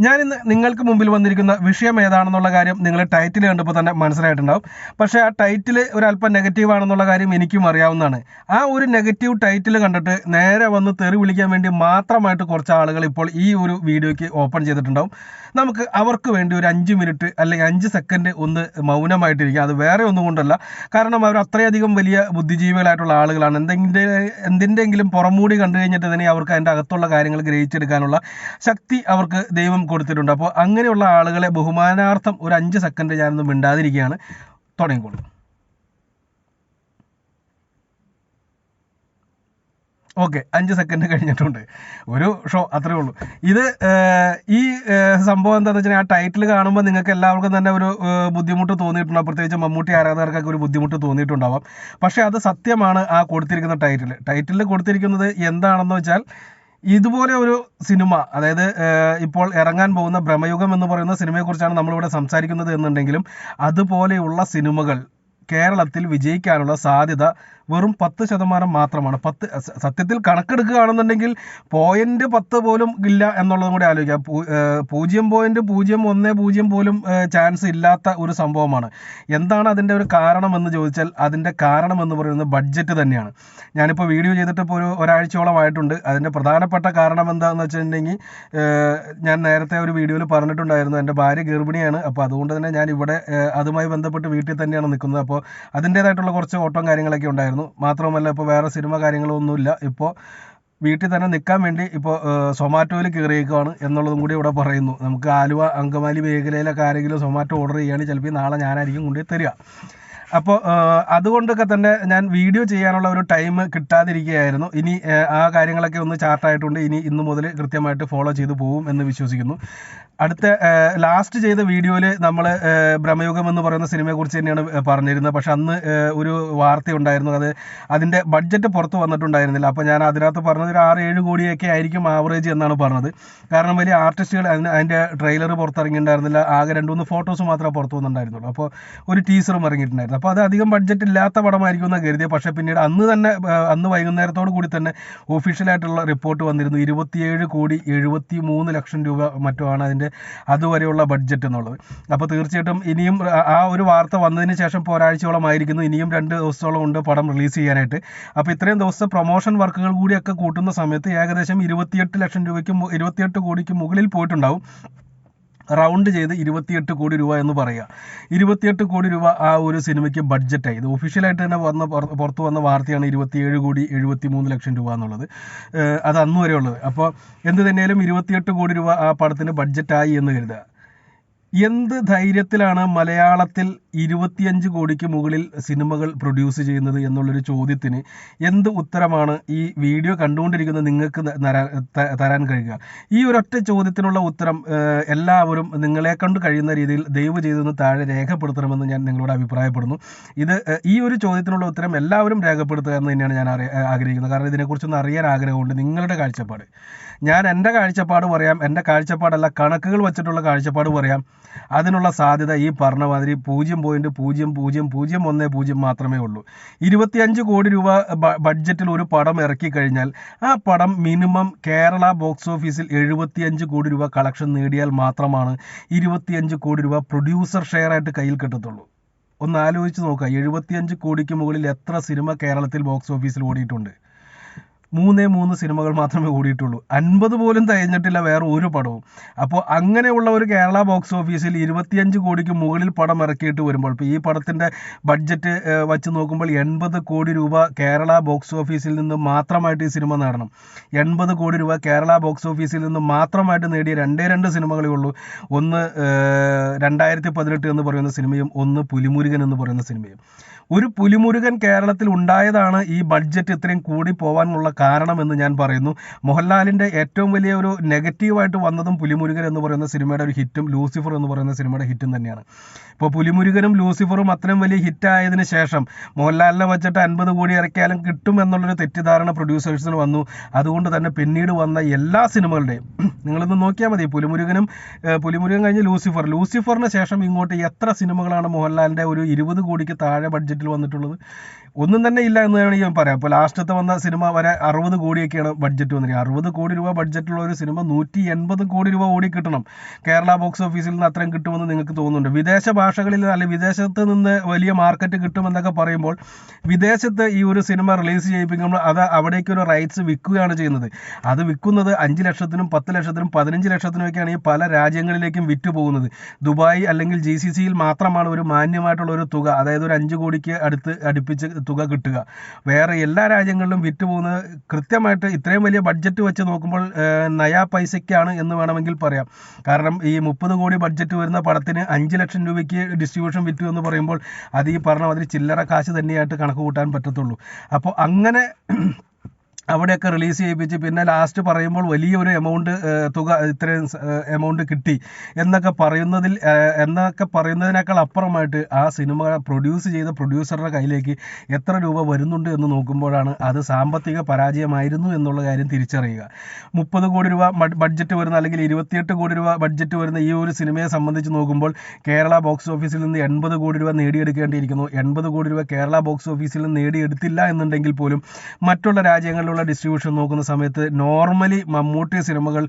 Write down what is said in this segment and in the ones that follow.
ഞാനിന്ന് നിങ്ങൾക്ക് മുമ്പിൽ വന്നിരിക്കുന്ന വിഷയം ഏതാണെന്നുള്ള കാര്യം നിങ്ങൾ ടൈറ്റിൽ കണ്ടപ്പോൾ തന്നെ മനസ്സിലായിട്ടുണ്ടാവും. പക്ഷേ ആ ടൈറ്റിൽ ഒരല്പം നെഗറ്റീവ് ആണെന്നുള്ള കാര്യം എനിക്കും അറിയാവുന്നതാണ്. ആ ഒരു നെഗറ്റീവ് ടൈറ്റിൽ കണ്ടിട്ട് നേരെ വന്ന് തെറി വിളിക്കാൻ വേണ്ടി മാത്രമായിട്ട് കുറച്ച് ആളുകൾ ഇപ്പോൾ ഈ ഒരു വീഡിയോയ്ക്ക് ഓപ്പൺ ചെയ്തിട്ടുണ്ടാവും. നമുക്ക് അവർക്ക് വേണ്ടി ഒരു അഞ്ച് മിനിറ്റ് അല്ലെങ്കിൽ അഞ്ച് സെക്കൻഡ് ഒന്ന് മൗനമായിട്ടിരിക്കുക. അത് വേറെ ഒന്നും കൊണ്ടല്ല. കാരണം അവർ അത്രയധികം വലിയ ബുദ്ധിജീവികളായിട്ടുള്ള ആളുകളാണ്. എന്തെങ്കിലും എന്തിന്റെങ്കിലും പുറമൂടി കണ്ടു കഴിഞ്ഞിട്ട് തന്നെ അവർക്ക് അതിന്റെ അകത്തുള്ള കാര്യങ്ങൾ ഗ്രഹിച്ചെടുക്കാനുള്ള ശക്തി അവർക്ക് ദൈവം കൊടുത്തിട്ടുണ്ട്. അപ്പോൾ അങ്ങനെയുള്ള ആളുകളെ ബഹുമാനാർത്ഥം ഒരു അഞ്ച് സെക്കൻഡ് ഞാനൊന്നും മിണ്ടാതിരിക്കുകയാണ്. തുടങ്ങിക്കോളൂ. ഓക്കെ അഞ്ച് സെക്കൻഡ് കഴിഞ്ഞിട്ടുണ്ട്. ഒരു ഷോ അത്രേ ഉള്ളൂ. ഇത് ഈ സംഭവം എന്താണെന്ന് വെച്ചാൽ ആ ടൈറ്റിൽ കാണുമ്പോൾ നിങ്ങൾക്ക് എല്ലാവർക്കും തന്നെ ഒരു ബുദ്ധിമുട്ട് തോന്നിയിട്ടുണ്ടാവും പ്രത്യേകിച്ച് മമ്മൂട്ടി ആരാധകർക്കൊക്കെ ഒരു ബുദ്ധിമുട്ട് തോന്നിയിട്ടുണ്ടാവാം. പക്ഷേ അത് സത്യമാണ് ആ കൊടുത്തിരിക്കുന്ന ടൈറ്റിൽ ടൈറ്റിൽ കൊടുത്തിരിക്കുന്നത് എന്താണെന്ന് വെച്ചാൽ ഇതുപോലെ ഒരു സിനിമ അതായത് ഇപ്പോൾ ഇറങ്ങാൻ പോകുന്ന ഭ്രമയുഗം എന്ന് പറയുന്ന സിനിമയെക്കുറിച്ചാണ് നമ്മളിവിടെ സംസാരിക്കുന്നത് എന്നുണ്ടെങ്കിലും അതുപോലെയുള്ള സിനിമകൾ കേരളത്തിൽ വിജയിക്കാനുള്ള സാധ്യത വെറും പത്ത് ശതമാനം മാത്രമാണ്. പത്ത് സത്യത്തിൽ കണക്കെടുക്കുകയാണെന്നുണ്ടെങ്കിൽ പോയിന്റ് പത്ത് പോലും ഇല്ല എന്നുള്ളതും കൂടി ആലോചിക്കാം. പൂജ്യം പോയിന്റ് പൂജ്യം ഒന്ന് പൂജ്യം പോലും ചാൻസ് ഇല്ലാത്ത ഒരു സംഭവമാണ്. എന്താണ് അതിന്റെ ഒരു കാരണം എന്ന് ചോദിച്ചാൽ അതിന്റെ കാരണം എന്ന് പറയുന്നത് ബഡ്ജറ്റ് തന്നെയാണ്. ഞാനിപ്പോൾ വീഡിയോ ചെയ്തിട്ട് ഇപ്പോൾ ഒരു ഒരാഴ്ചയോളം ആയിട്ടുണ്ട്. അതിന്റെ പ്രധാനപ്പെട്ട കാരണം എന്താണെന്ന് വെച്ചിട്ടുണ്ടെങ്കിൽ ഞാൻ നേരത്തെ ഒരു വീഡിയോയിൽ പറഞ്ഞിട്ടുണ്ടായിരുന്നു. എന്റെ ഭാര്യ ഗർഭിണിയാണ്. അപ്പോൾ അതുകൊണ്ട് തന്നെ ഞാൻ ഇവിടെ അതുമായി ബന്ധപ്പെട്ട് വീട്ടിൽ തന്നെയാണ് നിൽക്കുന്നത്. അപ്പോൾ അതിന്റേതായിട്ടുള്ള കുറച്ച് ഓട്ടം കാര്യങ്ങളൊക്കെ ഉണ്ടായിരുന്നു. മാത്രമല്ല ഇപ്പോൾ വേറെ സിനിമ കാര്യങ്ങളൊന്നുമില്ല. ഇപ്പോൾ വീട്ടിൽ തന്നെ നിൽക്കാൻ വേണ്ടി ഇപ്പോൾ സൊമാറ്റോയിൽ കയറിയേക്കുവാണ് എന്നുള്ളതും കൂടി ഇവിടെ പറയുന്നു. നമുക്ക് ആലുവ അങ്കമാലി മേഖലയിലൊക്കെ ആരെങ്കിലും സൊമാറ്റോ ഓർഡർ ചെയ്യുകയാണെങ്കിൽ ചിലപ്പോൾ നാളെ ഞാനായിരിക്കും കൊണ്ടുപോയി തരിക. അപ്പോൾ അതുകൊണ്ടൊക്കെ തന്നെ ഞാൻ വീഡിയോ ചെയ്യാനുള്ള ഒരു ടൈം കിട്ടാതിരിക്കുകയായിരുന്നു. ഇനി ആ കാര്യങ്ങളൊക്കെ ഒന്ന് ചാർട്ടായിട്ടുണ്ട്. ഇനി ഇന്ന് മുതൽ കൃത്യമായിട്ട് ഫോളോ ചെയ്തു പോകും എന്ന് വിശ്വസിക്കുന്നു. അടുത്ത ലാസ്റ്റ് ചെയ്ത വീഡിയോയിൽ നമ്മൾ ഭ്രമയുഗം എന്ന് പറയുന്ന സിനിമയെ കുറിച്ച് തന്നെയാണ് പറഞ്ഞിരുന്നത്. പക്ഷെ അന്ന് ഒരു വാർത്ത ഉണ്ടായിരുന്നു. അത് അതിന്റെ ബഡ്ജറ്റ് പുറത്ത് വന്നിട്ടുണ്ടായിരുന്നില്ല. അപ്പോൾ ഞാൻ അതിനകത്ത് പറഞ്ഞത് ഒരു ആറ് ഏഴ് കോടിയൊക്കെ ആയിരിക്കും ആവറേജ് എന്നാണ് പറഞ്ഞത്. കാരണം വലിയ ആർട്ടിസ്റ്റുകൾ അതിന് അതിന്റെ ട്രെയിലർ പുറത്തിറങ്ങിയിട്ടുണ്ടായിരുന്നില്ല. ആകെ രണ്ട് മൂന്ന് ഫോട്ടോസ് മാത്രമേ പുറത്തു വന്നിട്ടുണ്ടായിരുന്നുള്ളൂ. അപ്പോൾ ഒരു ടീസറും ഇറങ്ങിയിട്ടുണ്ടായിരുന്നു. അപ്പോൾ അത് അധികം ബഡ്ജറ്റ് ഇല്ലാത്ത പടമായിരിക്കും എന്ന് കരുതിയത്. പക്ഷേ പിന്നീട് അന്ന് തന്നെ അന്ന് വൈകുന്നേരത്തോടു കൂടി തന്നെ ഒഫീഷ്യലായിട്ടുള്ള റിപ്പോർട്ട് വന്നിരുന്നു. ഇരുപത്തിയേഴ് കോടി എഴുപത്തി മൂന്ന് ലക്ഷം രൂപ മറ്റോ ആണ് അതിന്റെ അതുവരെയുള്ള ബഡ്ജറ്റ് എന്നുള്ളത്. അപ്പോൾ തീർച്ചയായിട്ടും ഇനിയും ആ- ഒരു വാർത്ത വന്നതിന് ശേഷം ഒരാഴ്ചയോളം ആയിരിക്കുന്നു ഇനിയും രണ്ട് ദിവസത്തോളം ഉണ്ട് പടം റിലീസ് ചെയ്യാനായിട്ട്. അപ്പോൾ ഇത്രയും ദിവസത്തെ പ്രൊമോഷൻ വർക്കുകൾ കൂടിയൊക്കെ കൂട്ടുന്ന സമയത്ത് ഏകദേശം ഇരുപത്തിയെട്ട് ലക്ഷം രൂപയ്ക്ക് ഇരുപത്തിയെട്ട് കോടിക്ക് മുകളിൽ പോയിട്ടുണ്ടാവും. റൗണ്ട് ചെയ്ത് ഇരുപത്തിയെട്ട് കോടി രൂപ എന്ന് പറയുക. ഇരുപത്തിയെട്ട് കോടി രൂപ ആ ഒരു സിനിമയ്ക്ക് ബഡ്ജറ്റായി. ഇത് ഒഫീഷ്യലായിട്ട് തന്നെ വന്ന പുറത്തു വന്ന വാർത്തയാണ് ഇരുപത്തിയേഴ് കോടി എഴുപത്തി മൂന്ന് ലക്ഷം രൂപ എന്നുള്ളത്. അത് അന്ന് വരെ ഉള്ളത്. അപ്പോൾ എന്ത് തന്നെയാലും ഇരുപത്തിയെട്ട് കോടി രൂപ ആ പടത്തിന് ബഡ്ജറ്റായി എന്ന് കരുതുക. എന്ത് ധൈര്യത്തിലാണ് മലയാളത്തിൽ ഇരുപത്തിയഞ്ച് കോടിക്ക് മുകളിൽ സിനിമകൾ പ്രൊഡ്യൂസ് ചെയ്യുന്നത് എന്നുള്ളൊരു ചോദ്യത്തിന് എന്ത് ഉത്തരമാണ് ഈ വീഡിയോ കണ്ടുകൊണ്ടിരിക്കുന്ന നിങ്ങൾക്ക് തരാൻ കഴിയുക? ഈ ഒരൊറ്റ ചോദ്യത്തിനുള്ള ഉത്തരം എല്ലാവരും നിങ്ങളെ കണ്ട് കഴിയുന്ന രീതിയിൽ ദയവ് ചെയ്തൊന്ന് താഴെ രേഖപ്പെടുത്തണമെന്ന് ഞാൻ നിങ്ങളോട് അഭിപ്രായപ്പെടുന്നു. ഇത് ഈ ഒരു ചോദ്യത്തിനുള്ള ഉത്തരം എല്ലാവരും രേഖപ്പെടുത്തുക എന്ന് തന്നെയാണ് ഞാൻ ആഗ്രഹിക്കുന്നത്. കാരണം ഇതിനെക്കുറിച്ചൊന്ന് അറിയാൻ ആഗ്രഹമുണ്ട് നിങ്ങളുടെ കാഴ്ചപ്പാട്. ഞാൻ എന്റെ കാഴ്ചപ്പാട് പറയാം എന്റെ കാഴ്ചപ്പാടല്ല കണക്കുകൾ വച്ചിട്ടുള്ള കാഴ്ചപ്പാട് പറയാം. അതിനുള്ള സാധ്യത ഈ പറഞ്ഞ മാതിരി പൂജ്യം പോയിന്റ് പൂജ്യം പൂജ്യം പൂജ്യം ഒന്ന് പൂജ്യം മാത്രമേ ഉള്ളൂ. ഇരുപത്തിയഞ്ച് കോടി രൂപ ബഡ്ജറ്റിൽ ഒരു പടം ഇറക്കി കഴിഞ്ഞാൽ ആ പടം മിനിമം കേരള ബോക്സ് ഓഫീസിൽ എഴുപത്തിയഞ്ച് കോടി രൂപ കളക്ഷൻ നേടിയാൽ മാത്രമാണ് ഇരുപത്തിയഞ്ച് കോടി രൂപ പ്രൊഡ്യൂസർ ഷെയർ ആയിട്ട് കയ്യിൽ കിട്ടത്തുള്ളൂ. ഒന്ന് ആലോചിച്ച് നോക്കുക എഴുപത്തിയഞ്ച് കോടിക്ക് മുകളിൽ എത്ര സിനിമ കേരളത്തിൽ ബോക്സ് ഓഫീസിൽ ഓടിയിട്ടുണ്ട്? മൂന്നേ മൂന്ന് സിനിമകൾ മാത്രമേ ഓടിയിട്ടുള്ളൂ അൻപത് പോലും തികഞ്ഞിട്ടില്ല വേറെ ഒരു പടവും. അപ്പോൾ അങ്ങനെയുള്ള ഒരു കേരള ബോക്സ് ഓഫീസിൽ ഇരുപത്തിയഞ്ച് കോടിക്ക് മുകളിൽ പടം ഇറക്കിയിട്ട് വരുമ്പോൾ ഇപ്പോൾ ഈ പടത്തിന്റെ ബഡ്ജറ്റ് വച്ച് നോക്കുമ്പോൾ എൺപത് കോടി രൂപ കേരള ബോക്സ് ഓഫീസിൽ നിന്ന് മാത്രമായിട്ട് ഈ സിനിമ നേടണം. എൺപത് കോടി രൂപ കേരള ബോക്സ് ഓഫീസിൽ നിന്ന് മാത്രമായിട്ട് നേടിയ രണ്ടേ രണ്ട് സിനിമകളേ ഉള്ളൂ. ഒന്ന് രണ്ടായിരത്തി പതിനെട്ട് എന്ന് പറയുന്ന സിനിമയും ഒന്ന് പുലിമുരുകൻ എന്ന് പറയുന്ന സിനിമയും. ഒരു പുലിമുരുകൻ കേരളത്തിൽ ഉണ്ടായതാണ് ഈ ബഡ്ജറ്റ് ഇത്രയും കൂടി പോകാനുള്ള കാരണമെന്ന് ഞാൻ പറയുന്നു. മോഹൻലാലിന്റെ ഏറ്റവും വലിയ ഒരു നെഗറ്റീവായിട്ട് വന്നതും പുലിമുരുകൻ എന്ന് പറയുന്ന സിനിമയുടെ ഒരു ഹിറ്റും ലൂസിഫർ എന്ന് പറയുന്ന സിനിമയുടെ ഹിറ്റും തന്നെയാണ്. ഇപ്പോൾ പുലിമുരുകനും ലൂസിഫറും അത്രയും വലിയ ഹിറ്റായതിനു ശേഷം മോഹൻലാലിനെ വെച്ചിട്ട് അൻപത് കോടി ഇറക്കിയാലും കിട്ടും എന്നുള്ളൊരു തെറ്റിദ്ധാരണ പ്രൊഡ്യൂസേഴ്സിന് വന്നു. അതുകൊണ്ട് തന്നെ പിന്നീട് വന്ന എല്ലാ സിനിമകളുടെയും നിങ്ങളൊന്ന് നോക്കിയാൽ മതി. പുലിമുരുകനും പുലിമുരുകൻ കഴിഞ്ഞ് ലൂസിഫർ. ലൂസിഫറിന് ശേഷം ഇങ്ങോട്ട് എത്ര സിനിമകളാണ് മോഹൻലാലിന്റെ ഒരു ഇരുപത് കോടിക്ക് താഴെ ബഡ്ജറ്റിൽ വന്നിട്ടുള്ളത്? ഒന്നും തന്നെ ഇല്ല എന്ന് വേണമെങ്കിൽ ഞാൻ പറയാം. ഇപ്പോൾ ലാസ്റ്റത്തെ വന്ന സിനിമ വരെ അറുപത് കോടിയൊക്കെയാണ് ബഡ്ജറ്റ് വന്നിരിക്കുന്നത് അറുപത് കോടി രൂപ ബഡ്ജറ്റുള്ള ഒരു സിനിമ നൂറ്റി എൺപത് കോടി രൂപ ഓടി കിട്ടണം. കേരള ബോക്സ് ഓഫീസിൽ നിന്ന് അത്രയും കിട്ടുമെന്ന് നിങ്ങൾക്ക് തോന്നുന്നുണ്ട്. വിദേശ ഭാഷകളിൽ അല്ലെങ്കിൽ വിദേശത്ത് നിന്ന് വലിയ മാർക്കറ്റ് കിട്ടുമെന്നൊക്കെ പറയുമ്പോൾ വിദേശത്ത് ഈ ഒരു സിനിമ റിലീസ് ചെയ്യിപ്പിക്കുമ്പോൾ അത് അവിടേക്ക് ഒരു റൈറ്റ്സ് വിൽക്കുകയാണ് ചെയ്യുന്നത്. അത് വിൽക്കുന്നത് അഞ്ച് ലക്ഷത്തിനും പത്ത് ലക്ഷത്തിനും പതിനഞ്ച് ലക്ഷത്തിനുമൊക്കെയാണ് ഈ പല രാജ്യങ്ങളിലേക്കും വിറ്റ് പോകുന്നത്. ദുബായ് അല്ലെങ്കിൽ ജി സി സിയിൽ മാത്രമാണ് ഒരു മാന്യമായിട്ടുള്ള ഒരു തുക. അതായത് ഒരു അഞ്ച് കോടിക്ക് അടുത്ത് അടുപ്പിച്ച് തുക കിട്ടുക. വേറെ എല്ലാ രാജ്യങ്ങളിലും വിറ്റ് പോകുന്നത് കൃത്യമായിട്ട് ഇത്രയും വലിയ ബഡ്ജറ്റ് വെച്ച് നോക്കുമ്പോൾ നയാ പൈസയ്ക്കാണ് എന്ന് വേണമെങ്കിൽ പറയാം. കാരണം ഈ മുപ്പത് കോടി ബഡ്ജറ്റ് വരുന്ന പടത്തിന് അഞ്ച് ലക്ഷം രൂപയ്ക്ക് ഡിസ്ട്രിബ്യൂഷൻ വിറ്റു എന്ന് പറയുമ്പോൾ അത് ഈ പറഞ്ഞ മാതിരി ചില്ലറ കാശ് തന്നെയായിട്ട് കണക്ക് കൂട്ടാൻ പറ്റത്തുള്ളൂ. അപ്പോൾ അങ്ങനെ അവിടെയൊക്കെ റിലീസ് ചെയ്യിപ്പിച്ച് പിന്നെ ലാസ്റ്റ് പറയുമ്പോൾ വലിയൊരു എമൗണ്ട് തുക ഇത്രയും എമൗണ്ട് കിട്ടി. എന്നൊക്കെ പറയുന്നതിൽ എന്നൊക്കെ പറയുന്നതിനേക്കാൾ അപ്പുറമായിട്ട് ആ സിനിമ പ്രൊഡ്യൂസ് ചെയ്ത പ്രൊഡ്യൂസറുടെ കയ്യിലേക്ക് എത്ര രൂപ വരുന്നുണ്ട് എന്ന് നോക്കുമ്പോഴാണ് അത് സാമ്പത്തിക പരാജയമായിരുന്നു എന്നുള്ള കാര്യം തിരിച്ചറിയുക. മുപ്പത് കോടി രൂപ ബഡ്ജറ്റ് വരുന്ന അല്ലെങ്കിൽ ഇരുപത്തിയെട്ട് കോടി രൂപ ബഡ്ജറ്റ് വരുന്ന ഈ ഒരു സിനിമയെ സംബന്ധിച്ച് നോക്കുമ്പോൾ കേരള ബോക്സ് ഓഫീസിൽ നിന്ന് എൺപത് കോടി രൂപ നേടിയെടുക്കേണ്ടിയിരിക്കുന്നു. എൺപത് കോടി രൂപ കേരള ബോക്സ് ഓഫീസിൽ നിന്ന് നേടിയെടുത്തില്ല എന്നുണ്ടെങ്കിൽ പോലും മറ്റുള്ള രാജ്യങ്ങളിലുള്ള ഡിസ്ട്രിബ്യൂഷൻ നോക്കുന്ന സമയത്ത് നോർമലി മമ്മൂട്ടി സിനിമകൾ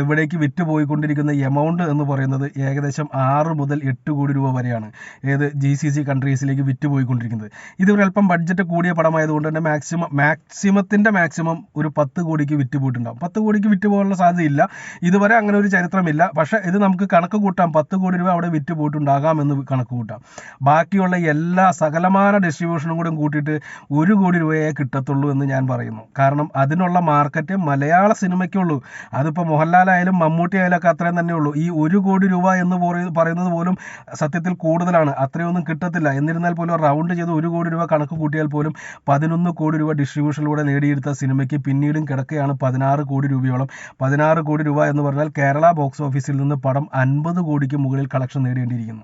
ഇവിടേക്ക് വിറ്റ് പോയിക്കൊണ്ടിരിക്കുന്ന എമൗണ്ട് എന്ന് പറയുന്നത് ഏകദേശം ആറ് മുതൽ എട്ട് കോടി രൂപ വരെയാണ്. ഏത് ജി സി സി കൺട്രീസിലേക്ക് വിറ്റ് പോയിക്കൊണ്ടിരിക്കുന്നത് ഇത് ബഡ്ജറ്റ് കൂടിയ പടമായതുകൊണ്ട് തന്നെ മാക്സിമം മാക്സിമത്തിന്റെ മാക്സിമം ഒരു പത്ത് കോടിക്ക് വിറ്റ് പോയിട്ടുണ്ടാകും പത്ത് കോടിക്ക് വിറ്റ് പോകാനുള്ള സാധ്യതയില്ല. ഇതുവരെ അങ്ങനെ ഒരു ചരിത്രമില്ല. പക്ഷേ ഇത് നമുക്ക് കണക്ക് കൂട്ടാം. പത്ത് കോടി രൂപ അവിടെ വിറ്റ് പോയിട്ടുണ്ടാകാം എന്ന് കണക്ക് കൂട്ടാം. ബാക്കിയുള്ള എല്ലാ സകലമാന ഡിസ്ട്രിബ്യൂഷനും കൂടെ കൂട്ടിയിട്ട് ഒരു കോടി രൂപയെ കിട്ടത്തുള്ളൂ എന്ന് ഞാൻ പറയുന്നു കാരണം അതിനുള്ള മാർക്കറ്റ് മലയാള സിനിമയ്ക്കുള്ളൂ. അതിപ്പോൾ മോഹൻലാലായാലും മമ്മൂട്ടി ആയാലും ഒക്കെ അത്രയും തന്നെ ഉള്ളൂ ഈ ഒരു കോടി രൂപ എന്ന് പറയ- പറയുന്നത് പോലും സത്യത്തിൽ കൂടുതലാണ്. അത്രയൊന്നും കിട്ടത്തില്ല. എന്നിരുന്നാൽ പോലും റൗണ്ട് ചെയ്ത് ഒരു കോടി രൂപ കണക്ക് കൂട്ടിയാൽ പോലും പതിനൊന്ന് കോടി രൂപ ഡിസ്ട്രിബ്യൂഷനിലൂടെ നേടിയെടുത്ത സിനിമയ്ക്ക് പിന്നീടും കിടക്കുകയാണ് പതിനാറ് കോടി രൂപയോളം. പതിനാറ് കോടി രൂപ എന്ന് പറഞ്ഞാൽ കേരള ബോക്സ് ഓഫീസിൽ നിന്ന് പടം അൻപത് കോടിക്ക് മുകളിൽ കളക്ഷൻ നേടേണ്ടിയിരിക്കുന്നു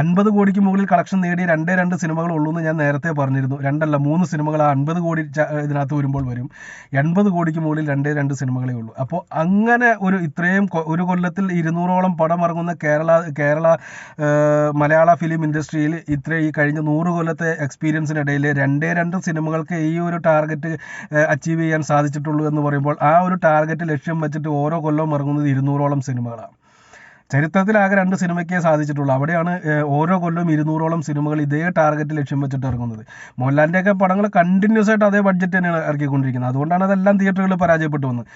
അൻപത് കോടിക്ക് മുകളിൽ കളക്ഷൻ നേടിയ രണ്ടേ രണ്ട് സിനിമകൾ ഉള്ളൂ എന്ന് ഞാൻ നേരത്തെ പറഞ്ഞിരുന്നു. രണ്ടല്ല മൂന്ന് സിനിമകൾ ആ അൻപത് കോടി ഇതിനകത്ത് വരുമ്പോൾ വരും. എൺപത് കോടിക്ക് മുകളിൽ രണ്ടേ രണ്ട് സിനിമകളേ ഉള്ളൂ. അപ്പോൾ അങ്ങനെ ഒരു ഇത്രയും ഒരു കൊല്ലത്തിൽ ഇരുന്നൂറോളം പടം ഇറങ്ങുന്ന കേരള കേരള മലയാള ഫിലിം ഇൻഡസ്ട്രിയിൽ ഇത്ര ഈ കഴിഞ്ഞ നൂറ് കൊല്ലത്തെ എക്സ്പീരിയൻസിനിടയിൽ രണ്ടേ രണ്ട് സിനിമകൾക്ക് ഈ ഒരു ടാർഗറ്റ് അച്ചീവ് ചെയ്യാൻ സാധിച്ചിട്ടുള്ളൂ എന്ന് പറയുമ്പോൾ ആ ഒരു ടാർഗറ്റ് ലക്ഷ്യം വെച്ചിട്ട് ഓരോ കൊല്ലവും ഇറങ്ങുന്നത് ഇരുന്നൂറോളം സിനിമകളാണ്. ചരിത്രത്തിൽ ആകെ രണ്ട് സിനിമയ്ക്കേ സാധിച്ചിട്ടുള്ളൂ. അവിടെയാണ് ഓരോ കൊല്ലവും ഇരുന്നൂറോളം സിനിമകൾ ഇതേ ടാർഗറ്റ് ലക്ഷ്യം വെച്ചിട്ട് ഇറങ്ങുന്നത്. മോഹൻലാലിന്റെയൊക്കെ പടങ്ങൾ കണ്ടിന്യൂസ് ആയിട്ട് അതേ ബഡ്ജറ്റ് തന്നെയാണ് ഇറക്കിക്കൊണ്ടിരിക്കുന്നത്. അതുകൊണ്ടാണ് അതെല്ലാം തിയേറ്ററുകളിൽ പരാജയപ്പെട്ടു വന്നത്.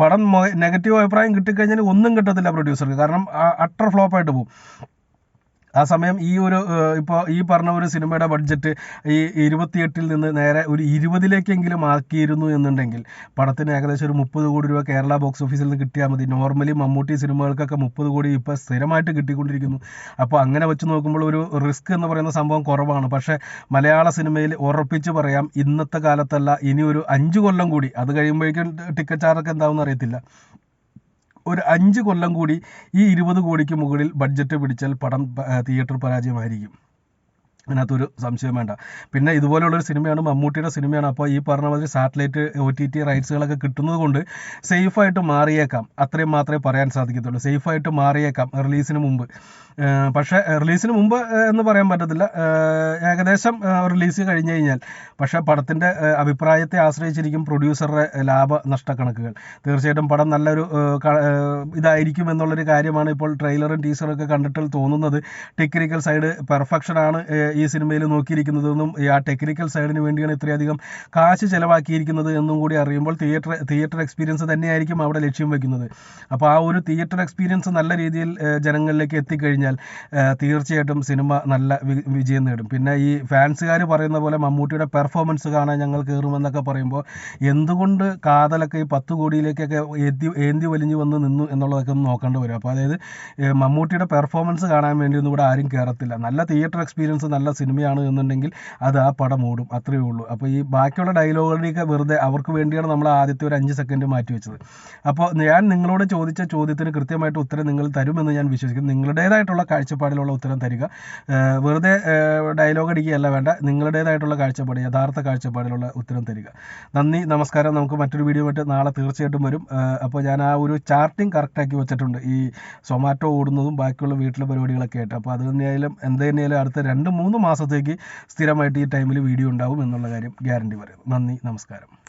പടം നെഗറ്റീവ് അഭിപ്രായം കിട്ടിക്കഴിഞ്ഞാൽ ഒന്നും കിട്ടത്തില്ല പ്രൊഡ്യൂസർക്ക് കാരണം അട്ടർ ഫ്ലോപ്പായിട്ട് പോകും. ആ സമയം ഈ ഒരു ഇപ്പോൾ ഈ പറഞ്ഞ ഒരു സിനിമയുടെ ബഡ്ജറ്റ് ഈ ഇരുപത്തിയെട്ടിൽ നിന്ന് നേരെ ഒരു ഇരുപതിലേക്കെങ്കിലും ആക്കിയിരുന്നു എന്നുണ്ടെങ്കിൽ പടത്തിന് ഏകദേശം ഒരു മുപ്പത് കോടി രൂപ കേരള ബോക്സ് ഓഫീസിൽ നിന്ന് കിട്ടിയാൽ മതി. നോർമലി മമ്മൂട്ടി സിനിമകൾക്കൊക്കെ മുപ്പത് കോടി ഇപ്പോൾ സ്ഥിരമായിട്ട് കിട്ടിക്കൊണ്ടിരിക്കുന്നു. അപ്പോൾ അങ്ങനെ വെച്ച് നോക്കുമ്പോൾ ഒരു റിസ്ക് എന്ന് പറയുന്ന സംഭവം കുറവാണ്. പക്ഷേ മലയാള സിനിമയിൽ ഉറപ്പിച്ച് പറയാം ഇന്നത്തെ കാലത്തല്ല ഇനി ഒരു അഞ്ച് കൊല്ലം കൂടി. അത് കഴിയുമ്പോഴേക്കും ടിക്കറ്റ് ചാർജൊക്കെ എന്താവും അറിയത്തില്ല. ഒരു അഞ്ച് കൊല്ലം കൂടി ഈ ഇരുപത് കോടിക്ക് മുകളിൽ ബഡ്ജറ്റ് പിടിച്ചാൽ പടം തിയേറ്റർ പരാജയമായിരിക്കും. അതിനകത്തൊരു സംശയം വേണ്ട. പിന്നെ ഇതുപോലെയുള്ളൊരു സിനിമയാണ് മമ്മൂട്ടിയുടെ സിനിമയാണ്. അപ്പോൾ ഈ പറഞ്ഞ മാതിരി സാറ്റലൈറ്റ് ഒ ടി ടി റൈറ്റ്സുകളൊക്കെ കിട്ടുന്നത് കൊണ്ട് സേഫായിട്ട് മാറിയേക്കാം. അത്രയും മാത്രമേ പറയാൻ സാധിക്കത്തുള്ളൂ. സേഫായിട്ട് മാറിയേക്കാം റിലീസിന് മുമ്പ്. പക്ഷേ റിലീസിന് മുമ്പ് എന്ന് പറയാൻ പറ്റത്തില്ല. ഏകദേശം റിലീസ് കഴിഞ്ഞ് കഴിഞ്ഞാൽ. പക്ഷേ പടത്തിന്റെ അഭിപ്രായത്തെ ആശ്രയിച്ചിരിക്കും പ്രൊഡ്യൂസറുടെ ലാഭ നഷ്ടക്കണക്കുകൾ. തീർച്ചയായിട്ടും പടം നല്ലൊരു ഇതായിരിക്കും എന്നുള്ളൊരു കാര്യമാണ് ഇപ്പോൾ ട്രെയിലറും ടീസറും ഒക്കെ കണ്ടിട്ട് തോന്നുന്നത്. ടെക്നിക്കൽ സൈഡ് ഏഹ് ഈ സിനിമയിൽ നോക്കിയിരിക്കുന്നതെന്നും ആ ടെക്നിക്കൽ സൈഡിന് വേണ്ടിയാണ് ഇത്രയധികം കാശ് ചെലവാക്കിയിരിക്കുന്നത് എന്നും കൂടി അറിയുമ്പോൾ തിയേറ്റർ തിയേറ്റർ എക്സ്പീരിയൻസ് തന്നെയായിരിക്കും അവിടെ ലക്ഷ്യം വെക്കുന്നത്. അപ്പോൾ ആ ഒരു തിയേറ്റർ എക്സ്പീരിയൻസ് നല്ല രീതിയിൽ ജനങ്ങളിലേക്ക് എത്തിക്കഴിഞ്ഞാൽ തീർച്ചയായിട്ടും സിനിമ നല്ല വിജയം നേടും. പിന്നെ ഈ ഫാൻസുകാർ പറയുന്ന പോലെ മമ്മൂട്ടിയുടെ പെർഫോമൻസ് കാണാൻ ഞങ്ങൾ കയറുമെന്നൊക്കെ പറയുമ്പോൾ എന്തുകൊണ്ട് കാതലൊക്കെ ഈ പത്ത് കോടിയിലേക്കൊക്കെ ഏന്തി ഏന്തി വലിഞ്ഞു വന്ന് നിന്നു എന്നുള്ളതൊക്കെ ഒന്ന് നോക്കേണ്ടി വരും. അപ്പോൾ അതായത് മമ്മൂട്ടിയുടെ പെർഫോമൻസ് കാണാൻ വേണ്ടി ഒന്നും ഇവിടെ ആരും കയറത്തില്ല നല്ല തിയേറ്റർ എക്സ്പീരിയൻസ് നല്ല സിനിമയാണ് എന്നുണ്ടെങ്കിൽ അത് ആ പടം ഓടും. അത്രയേ ഉള്ളൂ. അപ്പോൾ ഈ ബാക്കിയുള്ള ഡയലോഗുകളൊക്കെ വെറുതെ അവർക്ക് വേണ്ടിയാണ് നമ്മൾ ആദ്യത്തെ ഒരു അഞ്ച് സെക്കൻഡ് മാറ്റി വെച്ചത്. അപ്പോൾ ഞാൻ നിങ്ങളോട് ചോദിച്ച ചോദ്യത്തിന് കൃത്യമായിട്ട് ഉത്തരം നിങ്ങൾ തരുമെന്ന് ഞാൻ വിശ്വസിക്കുന്നു. നിങ്ങളുടേതായിട്ടുള്ള കാഴ്ചപ്പാടിലുള്ള ഉത്തരം തരിക. വെറുതെ ഡയലോഗ് അടിക്കുകയല്ല വേണ്ട. നിങ്ങളുടേതായിട്ടുള്ള കാഴ്ചപ്പാട് യഥാർത്ഥ കാഴ്ചപ്പാടിലുള്ള ഉത്തരം തരിക. നന്ദി നമസ്കാരം. നമുക്ക് മറ്റൊരു വീഡിയോ ആയിട്ട് നാളെ തീർച്ചയായിട്ടും വരും. അപ്പോൾ ഞാൻ ആ ഒരു ചാർട്ടിങ് കറക്റ്റാക്കി വെച്ചിട്ടുണ്ട്. ഈ സൊമാറ്റോ ഓടുന്നതും ബാക്കിയുള്ള വീട്ടിലെ പരിപാടികളൊക്കെ ആയിട്ട്. അപ്പോൾ അത് തന്നെയായാലും എന്ത് തന്നെയായാലും അടുത്ത രണ്ട് മൂന്ന് മാസത്തേക്ക് സ്ഥിരമായിട്ട് ഈ ടൈമിൽ വീഡിയോ ഉണ്ടാവും എന്നുള്ള കാര്യം ഗ്യാരണ്ടി പറയുന്നു. നന്ദി നമസ്കാരം.